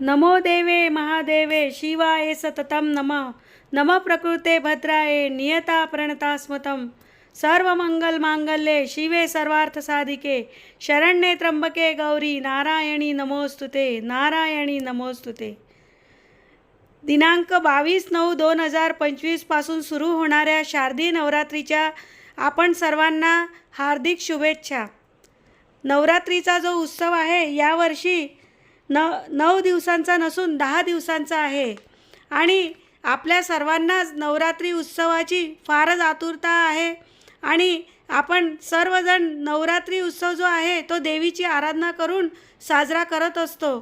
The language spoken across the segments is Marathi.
नमो देवे महादेवे शिवाय सततं नम नम प्रकृते भद्राये नियता प्रणता स्मतं सर्वमंगलमांगल्ये शिवे सर्वार्थसाधिके शरण्ये त्र्यंबके गौरी नारायणी नमोस्तुते नारायणी नमोस्तुते। दिनांक बावीस नऊ दोन हजार पंचवीसपासून सुरू होणाऱ्या शारदीय नवरात्रीच्या आपण सर्वांना हार्दिक शुभेच्छा। नवरात्रीचा जो उत्सव आहे यावर्षी न नऊ दिवसांचा नसून दहा दिवसांचा आहे. आणि आपल्या सर्वांनाच नवरात्री उत्सवाची फारच आतुरता आहे. आणि आपण सर्वजण नवरात्री उत्सव जो आहे तो देवीची आराधना करून साजरा करत असतो.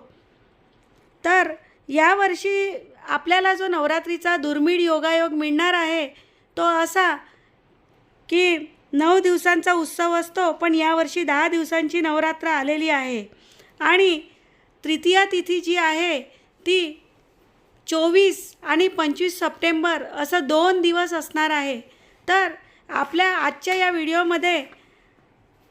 तर यावर्षी आपल्याला जो नवरात्रीचा दुर्मिळ योगायोग मिळणार आहे तो असा की नऊ दिवसांचा उत्सव असतो पण यावर्षी दहा दिवसांची नवरात्र आलेली आहे. आणि तृतीया तिथी जी आहे ती चोवीस आणि पंचवीस सप्टेंबर असं दोन दिवस असणार आहे. तर आपल्या आजच्या या व्हिडिओमध्ये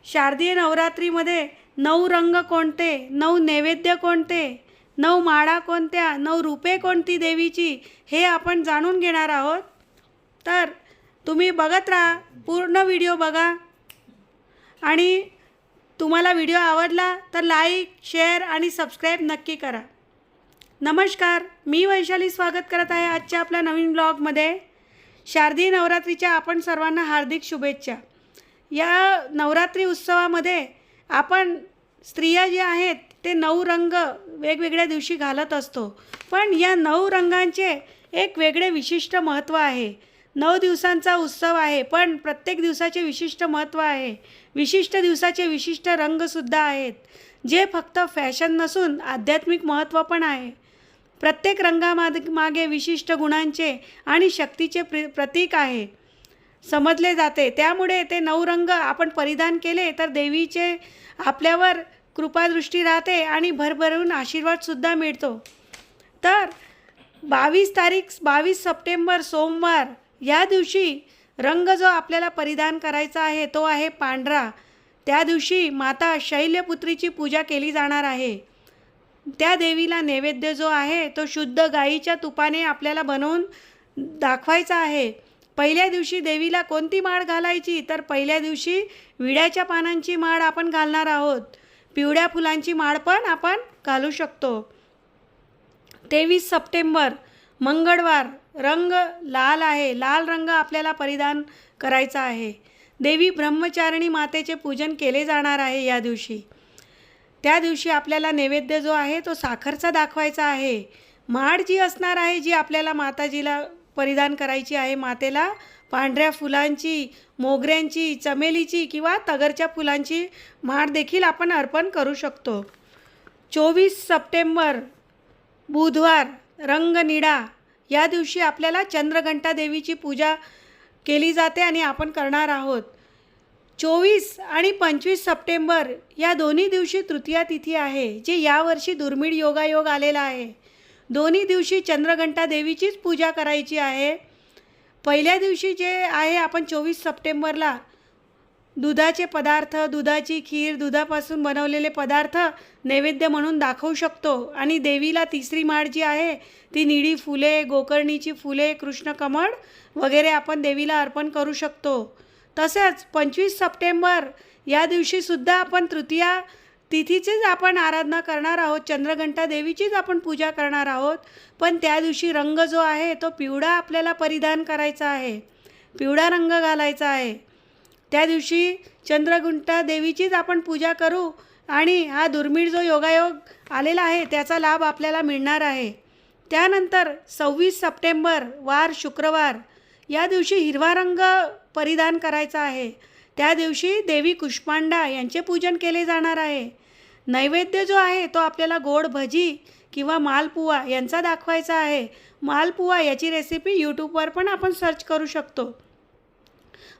शारदीय नवरात्रीमध्ये नऊ रंग कोणते नऊ नैवेद्य कोणते नऊ माळा कोणत्या नऊ रूपे कोणती देवीची हे आपण जाणून घेणार आहोत. तर तुम्ही बघत राहा पूर्ण व्हिडिओ बघा. आणि तुम्हाला व्हिडिओ आवडला तर लाईक शेअर आणि सबस्क्राईब नक्की करा. नमस्कार मी वैशाली स्वागत करत आहे आजच्या आपल्या नवीन ब्लॉगमध्ये. शारदीय नवरात्रीच्या आपण सर्वांना हार्दिक शुभेच्छा. या नवरात्री उत्सवामध्ये आपण स्त्रिया जे आहेत ते नऊ रंग वेगवेगळ्या दिवशी घालत असतो. पण या नऊ रंगांचे एक वेगळे विशिष्ट महत्त्व आहे. नऊ दिवसांचा उत्सव आहे पण प्रत्येक दिवसाचे विशिष्ट महत्त्व आहे. विशिष्ट दिवसाचे विशिष्ट रंगसुद्धा आहेत जे फक्त फॅशन नसून आध्यात्मिक महत्त्व पण आहे. प्रत्येक रंगामाग मागे विशिष्ट गुणांचे आणि शक्तीचे प्र प्रतीक आहे. समजले जाते. त्यामुळे ते नऊ रंग आपण परिधान केले तर देवीचे आपल्यावर कृपादृष्टी राहते आणि भरभरून आशीर्वादसुद्धा मिळतो. तर बावीस तारीख बावीस सप्टेंबर सोमवार या दिवशी रंग जो आपल्याला परिधान करायचा आहे तो आहे पांढरा. त्या दिवशी माता शैल्यपुत्रीची पूजा केली जाणार आहे. त्या देवीला नैवेद्य जो आहे तो शुद्ध गाईच्या तुपाने आपल्याला बनवून दाखवायचा आहे. पहिल्या दिवशी देवीला कोणती माळ घालायची तर पहिल्या दिवशी विड्याच्या पानांची माळ आपण घालणार आहोत. पिवळ्या फुलांची माळ पण आपण घालू शकतो. तेवीस सप्टेंबर मंगळवार रंग लाल आहे. लाल रंग आपल्याला परिधान करायचा आहे. देवी ब्रह्मचारिणी मातेचे पूजन केले जाणार आहे या दिवशी. त्या दिवशी आपल्याला नैवेद्य जो आहे तो साखरचा दाखवायचा आहे. माड जी असणार आहे जी आपल्याला माताजीला परिधान करायची आहे मातेला पांढऱ्या फुलांची मोगऱ्यांची चमेलीची किंवा तगरच्या फुलांची माळ देखील आपण अर्पण करू शकतो. चोवीस सप्टेंबर बुधवार रंगनिळा या दिवशी आपल्याला चंद्रघंटा देवीची पूजा केली जाते आणि आपण करणार आहोत. चोवीस आणि पंचवीस सप्टेंबर या दोन्ही दिवशी तृतीया तिथी आहे जे यावर्षी दुर्मिळ योगायोग आलेला आहे. दोन्ही दिवशी चंद्रघंटा देवीचीच पूजा करायची आहे. पहिल्या दिवशी जे आहे आपण चोवीस सप्टेंबरला दुधाचे पदार्थ दुधाची खीर दुधापासून बनवलेले पदार्थ नैवेद्य म्हणून दाखवू शकतो. आणि देवीला तिसरी माळ जी आहे ती निळी फुले गोकर्णीची फुले कृष्णकमळ वगैरे आपण देवीला अर्पण करू शकतो. तसेच पंचवीस सप्टेंबर या दिवशीसुद्धा आपण तृतीया तिथीचीच आपण आराधना करणार आहोत. चंद्रघंटा देवीचीच आपण पूजा करणार आहोत. पण त्या दिवशी रंग जो आहे तो पिवळा आपल्याला परिधान करायचा आहे. पिवळा रंग घालायचा आहे. त्या दिवशी चंद्रगुंटा देवीचीच आपण पूजा करू आणि हा दुर्मिळ जो योगायोग आलेला आहे त्याचा लाभ आपल्याला मिळणार आहे. त्यानंतर सव्वीस सप्टेंबर वार शुक्रवार या दिवशी हिरवा रंग परिधान करायचा आहे. त्या दिवशी देवी कुष्मांडा यांचे पूजन केले जाणार आहे. नैवेद्य जो आहे तो आपल्याला गोड भजी किंवा मालपुवा यांचा दाखवायचा आहे. मालपुवा याची रेसिपी यूट्यूबवर पण आपण सर्च करू शकतो.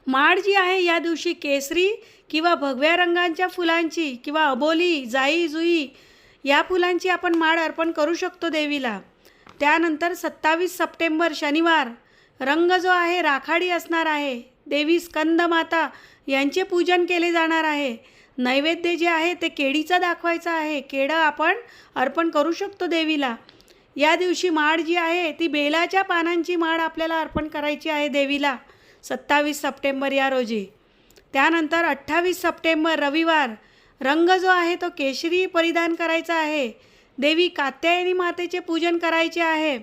माळ जी आहे या दिवशी केसरी किंवा भगव्या रंगांच्या फुलांची किंवा अबोली जाई जुई या फुलांची आपण माळ अर्पण करू शकतो देवीला. त्यानंतर सत्तावीस सप्टेंबर शनिवार रंग जो आहे राखाडी असणार आहे. देवी स्कंदमाता यांचे पूजन केले जाणार आहे. नैवेद्य जे आहे ते केळीचं दाखवायचं आहे. केळं आपण अर्पण करू शकतो देवीला. या दिवशी माळ जी आहे ती बेलाच्या पानांची माळ आपल्याला अर्पण करायची आहे देवीला. सत्तावीस सप्टेंबर या रोजी. त्यानंतर अठ्ठावीस सप्टेंबर रविवार रंग जो आहे तो केशरी परिधान करायचा आहे. देवी कात्यायनी मातेचे पूजन करायचे आहे.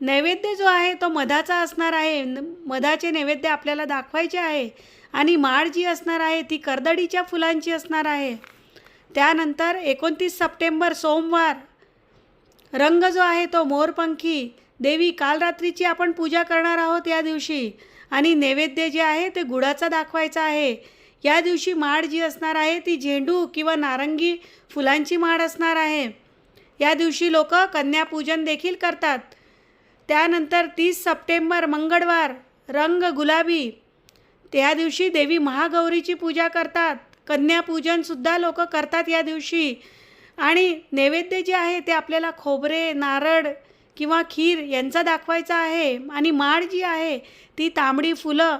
नैवेद्य जो आहे तो मधाचा असणार आहे. मधाचे नैवेद्य आपल्याला दाखवायचे आहे आणि माळ जी असणार आहे ती कर्दडीच्या फुलांची असणार आहे. त्यानंतर एकोणतीस सप्टेंबर सोमवार रंग जो आहे तो मोरपंखी. देवी काल रात्रीची आपण पूजा करणार आहोत या दिवशी. आणि नैवेद्य जे आहे ते गुळाचा दाखवायचा आहे. या दिवशी माळ जी असणार आहे ती झेंडू किंवा नारंगी फुलांची माळ असणार आहे. या दिवशी लोक कन्यापूजन देखील करतात. त्यानंतर तीस सप्टेंबर मंगळवार रंग गुलाबी. त्या दिवशी देवी महागौरीची पूजा करतात. कन्यापूजनसुद्धा लोक करतात या दिवशी. आणि नैवेद्य जे आहे ते आपल्याला खोबरे नारळ किंवा खीर यांचा दाखवायचा आहे आणि माळ जी आहे ती तांबडी फुलं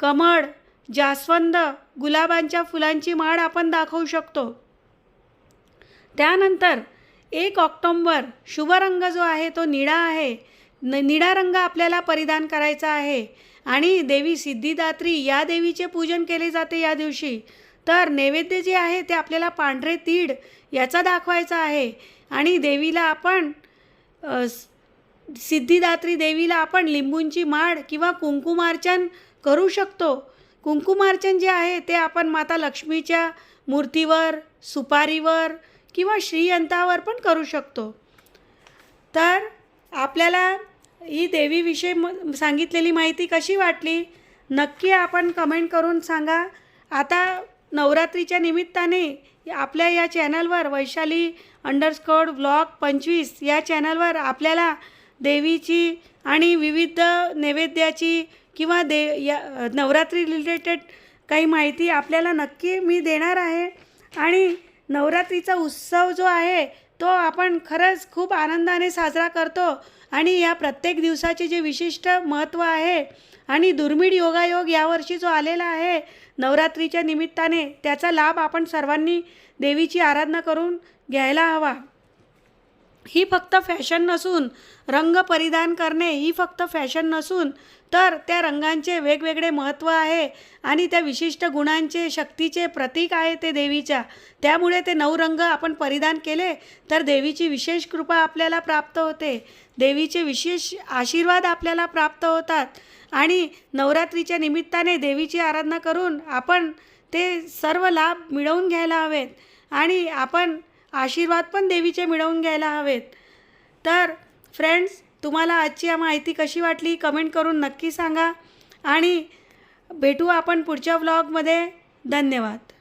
कमळ जास्वंद गुलाबांच्या फुलांची माळ आपण दाखवू शकतो. त्यानंतर एक ऑक्टोंबर शुभ रंग जो आहे तो निळा आहे. न निळा रंग आपल्याला परिधान करायचा आहे आणि देवी सिद्धिदात्री या देवीचे पूजन केले जाते या दिवशी. तर नैवेद्य जे आहे ते आपल्याला पांढरे तीड याचा दाखवायचा आहे आणि देवीला आपण सिद्धिदात्री देवीला आपण लिंबूंची माळ किंवा कुंकुमार्चन करू शकतो. कुंकुमार्चन जे आहे ते आपण माता लक्ष्मीच्या मूर्तीवर सुपारीवर किंवा श्रीयंतावर पण करू शकतो. तर आपल्याला ही देवीविषयी म सांगितलेली माहिती कशी वाटली? नक्की आपण कमेंट करून सांगा. आता नवरात्रीच्या निमित्ताने आपल्या या चॅनलवर वैशाली अंडरस्कोड ब्लॉग पंचवीस या चॅनलवर आपल्याला देवीची आणि विविध नैवेद्याची किंवा दे या नवरात्री रिलेटेड काही माहिती आपल्याला नक्की मी देणार आहे. आणि नवरात्रीचा उत्सव जो आहे तो आपण खरंच खूप आनंदाने साजरा करतो. आणि या प्रत्येक दिवसाचे जे विशिष्ट महत्त्व आहे आणि दुर्मिळ योगायोग यावर्षी जो आलेला आहे नवरात्रीच्या निमित्ताने त्याचा लाभ आपण सर्वांनी देवीची आराधना करून घ्यायला हवा. ही फक्त फॅशन नसून रंग परिधान करणे ही फक्त फॅशन नसून तर त्या रंगांचे वेगवेगळे महत्त्व आहे आणि त्या विशिष्ट गुणांचे शक्तीचे प्रतीक आहे ते देवीच्या. त्यामुळे ते नऊ रंग आपण परिधान केले तर देवीची विशेष कृपा आपल्याला प्राप्त होते. देवीचे विशेष आशीर्वाद आपल्याला प्राप्त होतात आणि नवरात्रीच्या निमित्ताने देवीची आराधना करून आपण ते सर्व लाभ मिळवून घ्यायला हवेत आणि आपण आशीर्वाद पण देवीचे मिळवून घ्यायला हवेत. तर फ्रेंड्स तुम्हाला आजची या माहिती कशी वाटली कमेंट करून नक्की सांगा. आणि भेटू आपण पुढच्या व्लॉगमध्ये धन्यवाद.